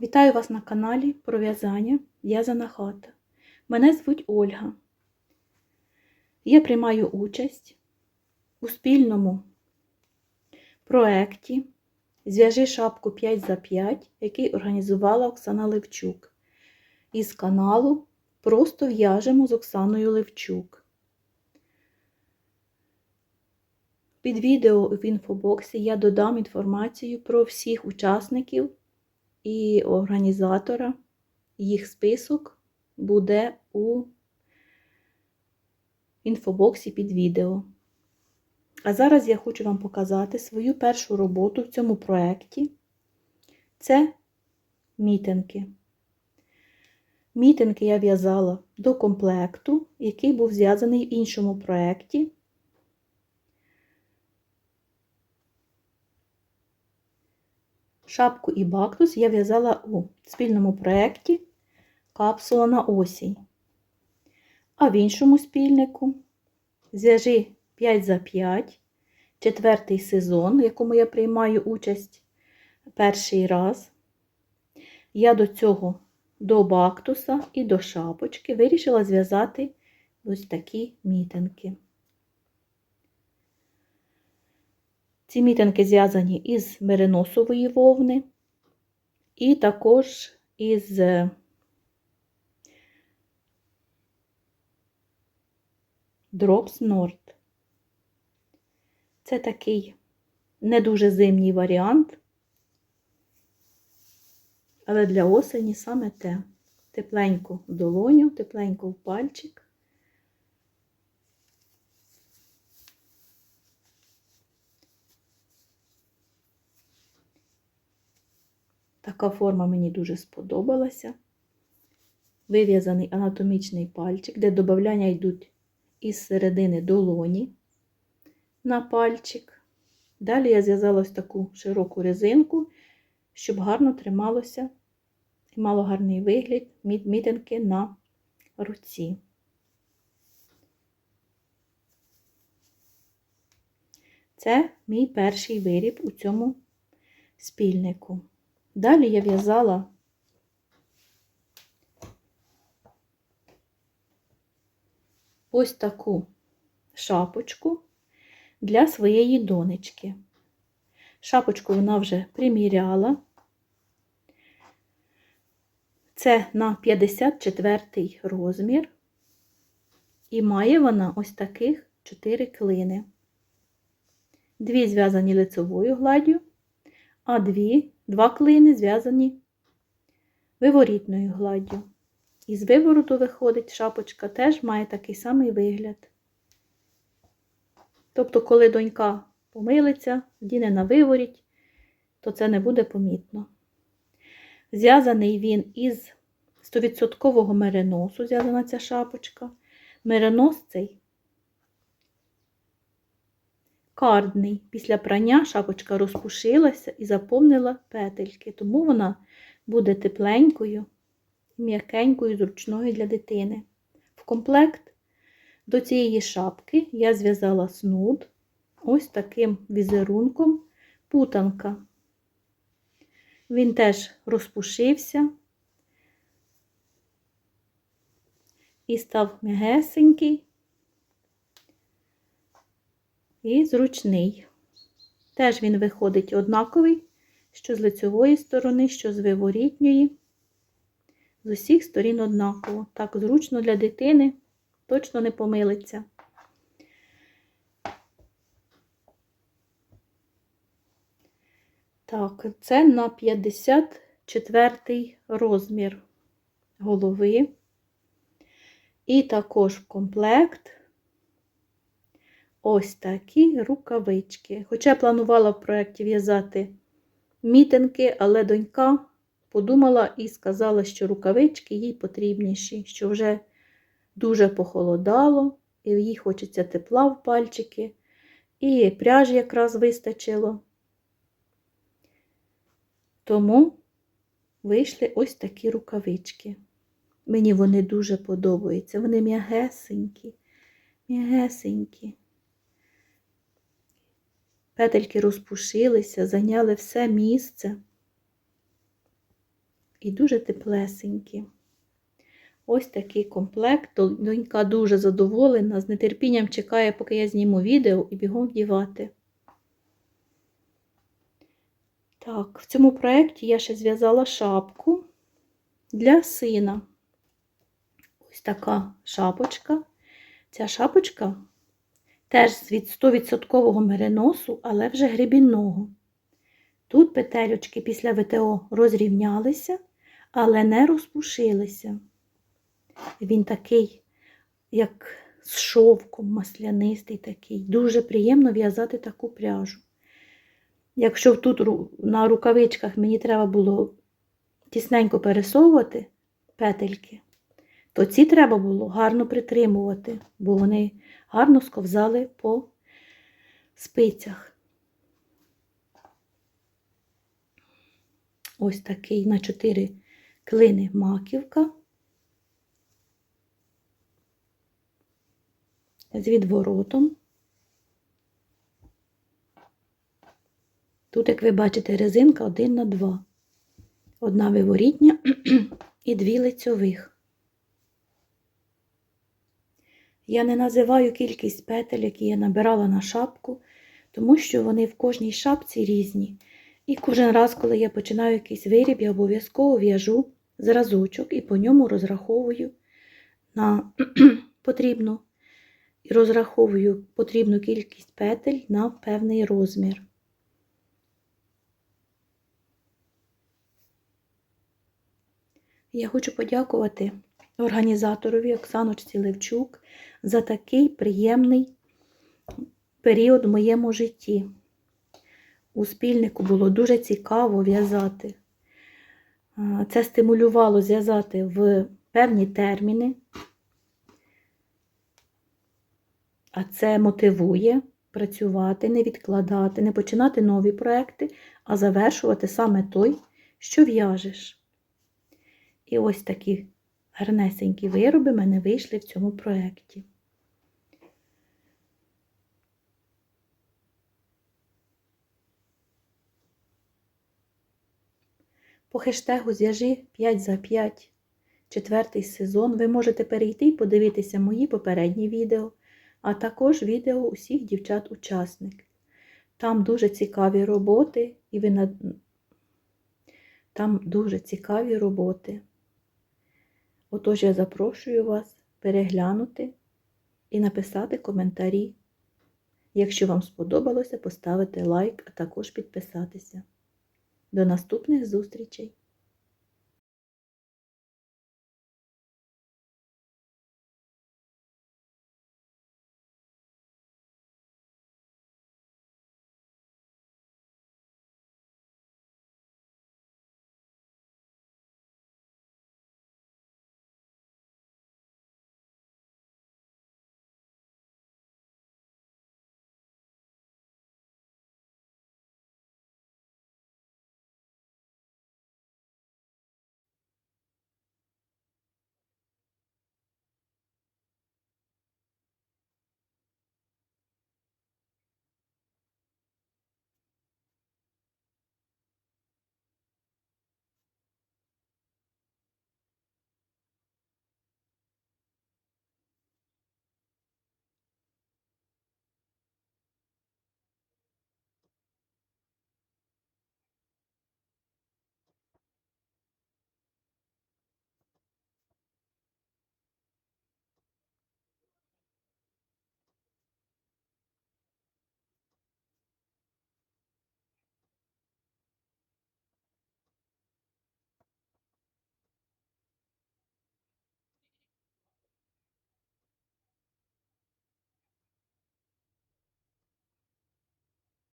Вітаю вас на каналі про в'язання В'язана хата. Мене звуть Ольга. Я приймаю участь у спільному проєкті Зв'яжи шапку 5 за 5, який організувала Оксана Левчук із каналу Просто в'яжемо з Оксаною Левчук. Під відео в інфобоксі я додам інформацію про всіх учасників і організатора. Їх список буде у інфобоксі під відео. А зараз я хочу вам показати свою першу роботу в цьому проєкті. Це мітинки. Мітинки я в'язала до комплекту, який був зв'язаний в іншому проєкті. Шапку і бактус я в'язала у спільному проєкті Капсула на осінь. А в іншому спільнику зв'яжи 5 за 5, четвертий сезон, в якому я приймаю участь перший раз. Я до цього до бактуса і до шапочки вирішила зв'язати ось такі мітинки. Ці мітинки зв'язані із мериносової вовни і також із Drops Nord. Це такий не дуже зимній варіант, але для осені саме те. Тепленько в долоню, тепленько в пальчик. Така форма мені дуже сподобалася. Вив'язаний анатомічний пальчик, де додавання йдуть із середини долоні на пальчик. Далі я зв'язала ось таку широку резинку, щоб гарно трималося і мало гарний вигляд мітинки на руці. Це мій перший виріб у цьому спільнику. Далі я в'язала ось таку шапочку для своєї донечки. Шапочку вона вже приміряла. Це на 54 розмір, і має вона ось таких 4 клини. Дві зв'язані лицевою гладдю, а дві, два клини зв'язані виворітною гладдю. Із вивороту виходить шапочка теж має такий самий вигляд. Тобто, коли донька помилиться, вдіне на виворіть, то це не буде помітно. Зв'язаний він із 100% мериносу, зв'язана ця шапочка. Меринос цей кардний. Після прання шапочка розпушилася і заповнила петельки, тому вона буде тепленькою, м'якенькою, зручною для дитини. В комплект до цієї шапки я зв'язала снуд ось таким візерунком путанка. Він теж розпушився і став м'ягесенький і зручний. Теж він виходить однаковий, що з лицевої сторони, що з виворітньої. З усіх сторін однаково. Так, зручно для дитини, точно не помилиться. Так, це на 54 розмір голови. І також комплект ось такі рукавички. Хоча планувала в проєкті в'язати мітинки, але донька подумала і сказала, що рукавички їй потрібніші, що вже дуже похолодало, і їй хочеться тепла в пальчики, і пряжі якраз вистачило. Тому вийшли ось такі рукавички. Мені вони дуже подобаються. Вони м'ягесенькі, м'ягесенькі. Петельки розпушилися, зайняли все місце. і дуже теплесенькі. Ось такий комплект. Донька дуже задоволена, з нетерпінням чекає, поки я зніму відео і бігом вдівати. Так, в цьому проєкті я ще зв'язала шапку для сина. Ось така шапочка. Ця шапочка теж від 100% мериносу, але вже гребінного. Тут петельочки після ВТО розрівнялися, але не розпушилися. Він такий, як з шовком, маслянистий такий. Дуже приємно в'язати таку пряжу. Якщо тут на рукавичках мені треба було тісненько пересовувати петельки, то ці треба було гарно притримувати, бо вони гарно сковзали по спицях. Ось такий на 4 клини маківка. З відворотом. Тут, як ви бачите, резинка 1 на 2. Одна виворітня і дві лицьових. Я не називаю кількість петель, які я набирала на шапку, тому що вони в кожній шапці різні. І кожен раз, коли я починаю якийсь виріб, я обов'язково в'яжу зразочок і по ньому розраховую на потрібну, і розраховую потрібну кількість петель на певний розмір. Я хочу подякувати організаторові Оксаночці Левчук за такий приємний період в моєму житті. У спільнику було дуже цікаво в'язати. Це стимулювало зв'язати в певні терміни, а це мотивує працювати, не відкладати, не починати нові проекти, а завершувати саме той, що в'яжеш. І ось такі гарнесенькі вироби в мене вийшли в цьому проєкті. По хештегу «Зв'яжи 5 за 5 четвертий сезон ви можете перейти і подивитися мої попередні відео, а також відео усіх дівчат-учасників. Там дуже цікаві роботи, і ви на... там дуже цікаві роботи. Отож, я запрошую вас переглянути і написати коментарі. Якщо вам сподобалося, поставити лайк, а також підписатися. До наступних зустрічей!